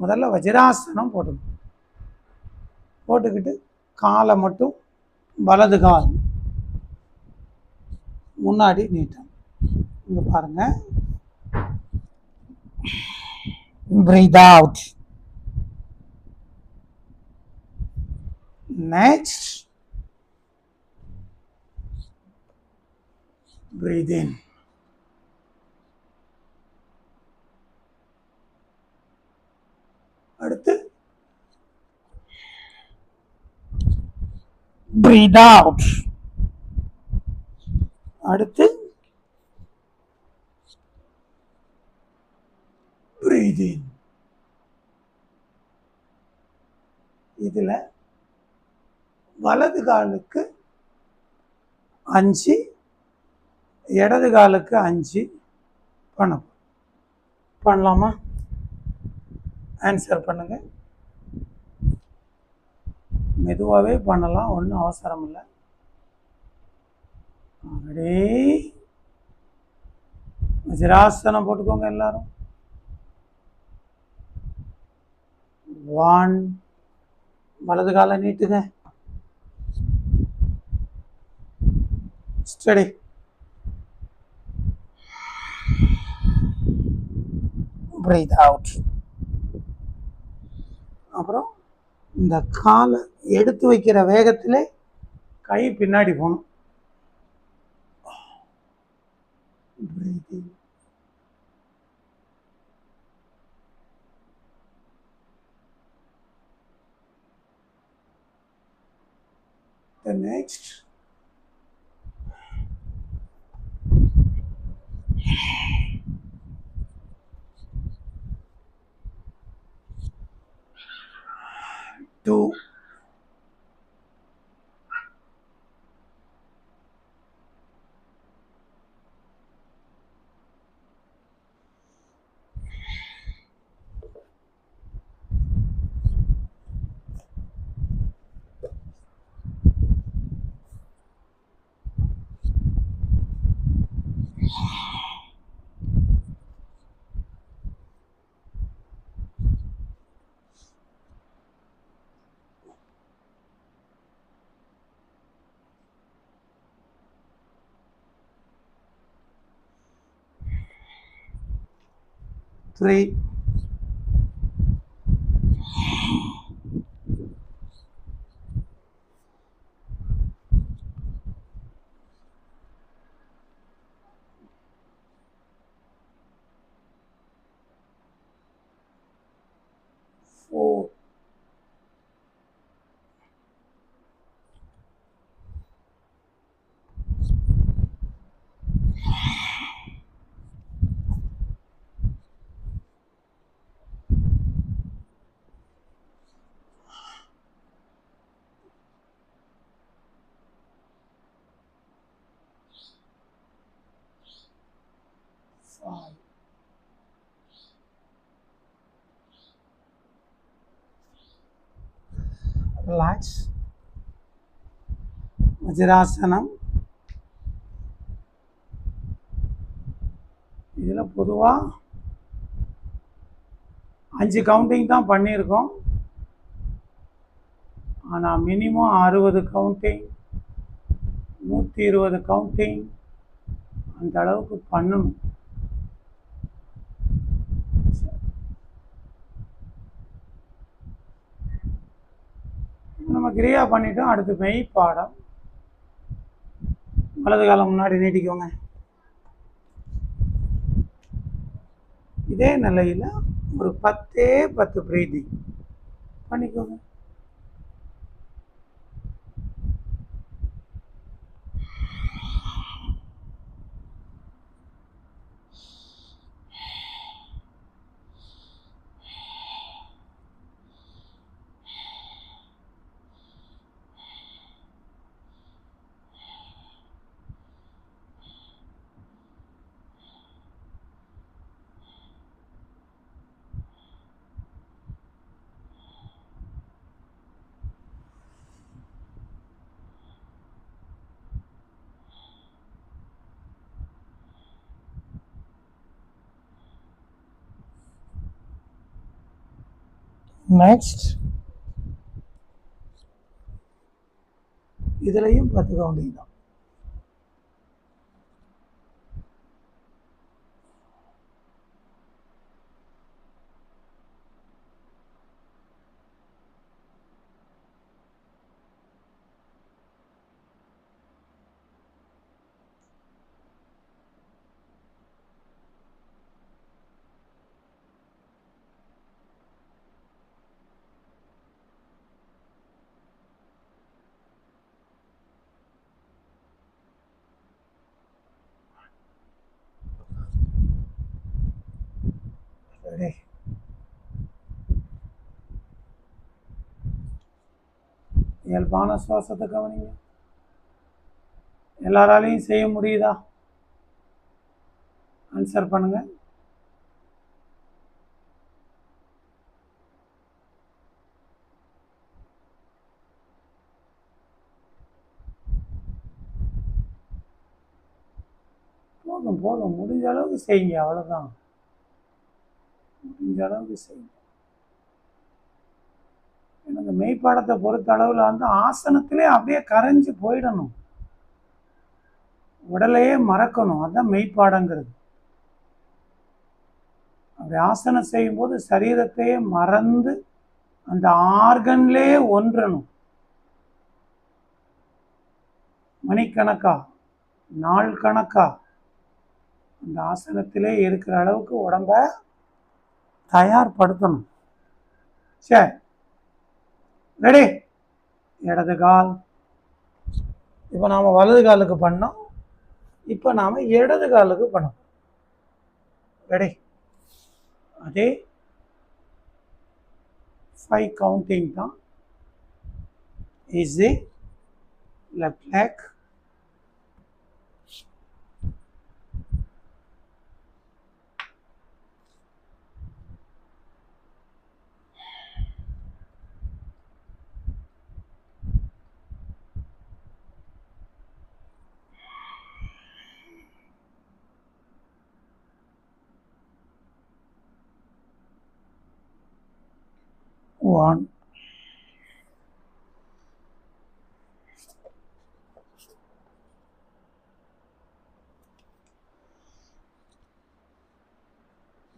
முதல்ல வஜ்ராசனம் போட்டுக்கணும். போட்டுக்கிட்டு காலை மட்டும் வலது கால் முன்னாடி நீட்டம் இங்கே பாருங்கள் breathe out. Next. Breathe in அடுத்து breathe out அடுத்து breathe in. இதில் வலது காலுக்கு அஞ்சு இடது காலுக்கு அஞ்சு பண்ண பண்ணலாமா? ஆன்சர் பண்ணுங்கள் மெதுவாகவே பண்ணலாம் ஒன்றும் அவசரம் இல்லை. ரெடி வஜ்ராசனம் போட்டுக்கோங்க எல்லாரும். ஒன் வலது காலை நீட்டுங்க. ஸ்டடி. Breathe அவுட் அப்புறம் இந்த காலை எடுத்து வைக்கிற வேகத்தில் கை பின்னாடி போகணும் Breathe. The next. tú Three. 5. Relax. வஜ்ராசனம் இதில் பொதுவாக அஞ்சு கவுண்டிங் தான் பண்ணியிருக்கோம் ஆனால் மினிமம் அறுபது கவுண்டிங் நூற்றி இருபது கவுண்டிங் அந்த அளவுக்கு பண்ணணும் நம்ம கிரியா பண்ணிட்டோம் அடுத்து மெய் பாடம். வலது காலம் முன்னாடி நீட்டிக்கோங்க. இதே நிலையில் ஒரு பத்தே பத்து பிரீதி பண்ணிக்கோங்க. நெக்ஸ்ட் இதுலேயும் பார்த்துக்க வேண்டியதுதான் தான் இயல்பான சுவாசத்தை கவனிங்க. எல்லாராலையும் செய்ய முடியுதா? ஆன்சர் பண்ணுங்க. போதும் போதும். முடிஞ்ச அளவுக்கு செய்யுங்க. அவ்வளோதான் முடிஞ்ச அளவுக்கு இந்த மெய்ப்பாடத்தை பொறுத்த அளவில் வந்து ஆசனத்திலே அப்படியே கரைஞ்சு போயிடணும். உடலையே மறக்கணும். அதுதான் மெய்ப்பாடங்கிறது. அப்படி ஆசனம் செய்யும்போது சரீரத்தையே மறந்து அந்த ஆர்கன்லேயே ஒன்றணும். மணிக்கணக்கா? நாள் கணக்கா? அந்த ஆசனத்திலே இருக்கிற அளவுக்கு உடம்ப தயார்படுத்தணும். சரி. ரெடி இடது கால். இப்போ நாம் வலது காலுக்கு பண்ணோம். இப்போ நாம் இடது காலுக்கு பண்ணோம். ரெடி அதே ஃபைவ் கவுண்டிங் தான். Easy left leg one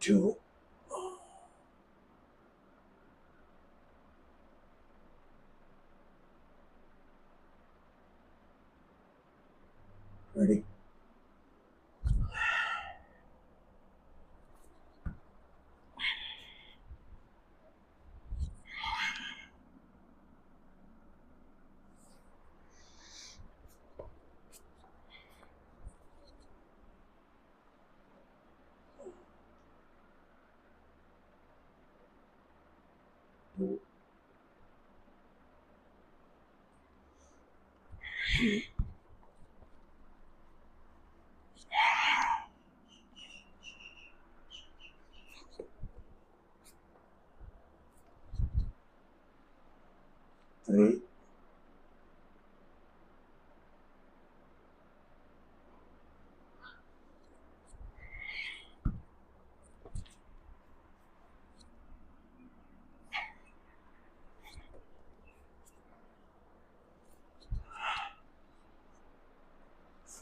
two ready two three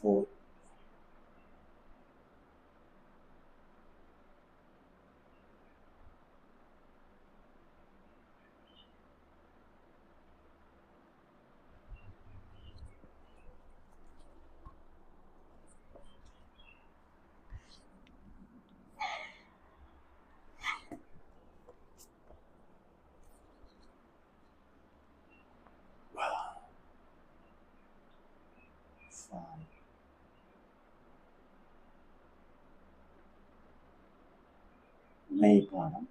4 Wow. மெய் பாடம்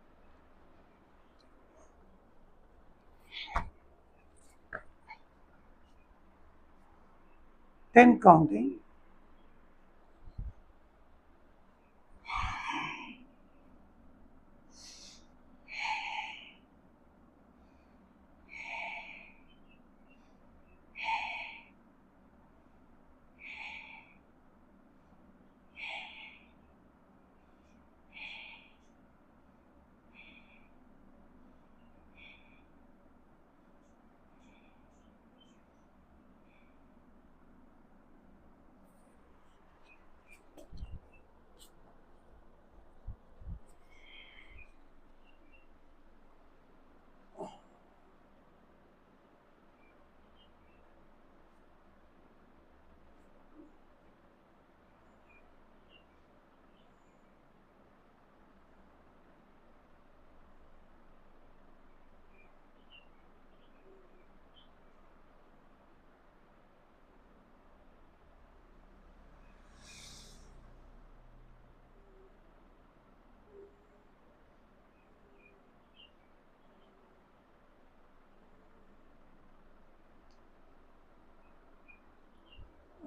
ten counting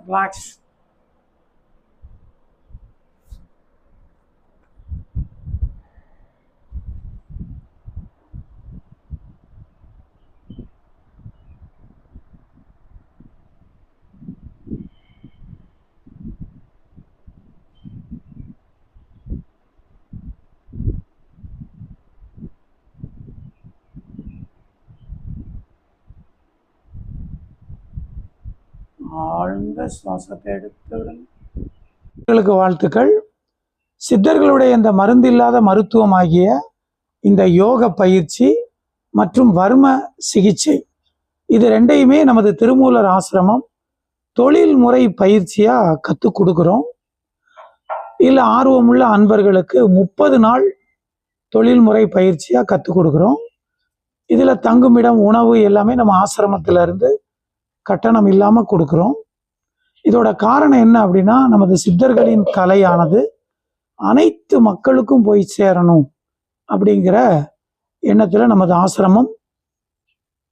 Lattes ஆழ்ந்த சுவாசத்தை எடுத்து உங்களுக்கு வாழ்த்துக்கள். சித்தர்களுடைய இந்த மருந்தில்லாத மருத்துவமாகிய இந்த யோக பயிற்சி மற்றும் வர்ம சிகிச்சை இது ரெண்டையுமே நமது திருமூலர் ஆசிரமம் தொழில்முறை பயிற்சியாக கற்றுக் கொடுக்குறோம். இல்லை ஆர்வமுள்ள அன்பர்களுக்கு முப்பது நாள் தொழில்முறை பயிற்சியாக கற்றுக் கொடுக்குறோம். இதில் தங்குமிடம் உணவு எல்லாமே நம்ம ஆசிரமத்திலிருந்து இருந்து கட்டணம் இல்லாமல் கொடுக்குறோம். இதோட காரணம் என்ன அப்படின்னா நமது சித்தர்களின் கலையானது அனைத்து மக்களுக்கும் போய் சேரணும் அப்படிங்கிற எண்ணத்தில் நமது ஆசிரமம்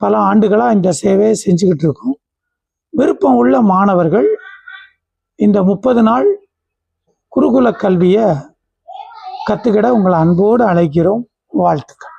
பல ஆண்டுகளாக இந்த சேவையை செஞ்சுக்கிட்டு இருக்கோம். விருப்பம் உள்ள மாணவர்கள் இந்த முப்பது நாள் குருகுல கல்வியை கற்றுக்கிட உங்களை அன்போடு அழைக்கிறோம். வாழ்த்துக்கள்.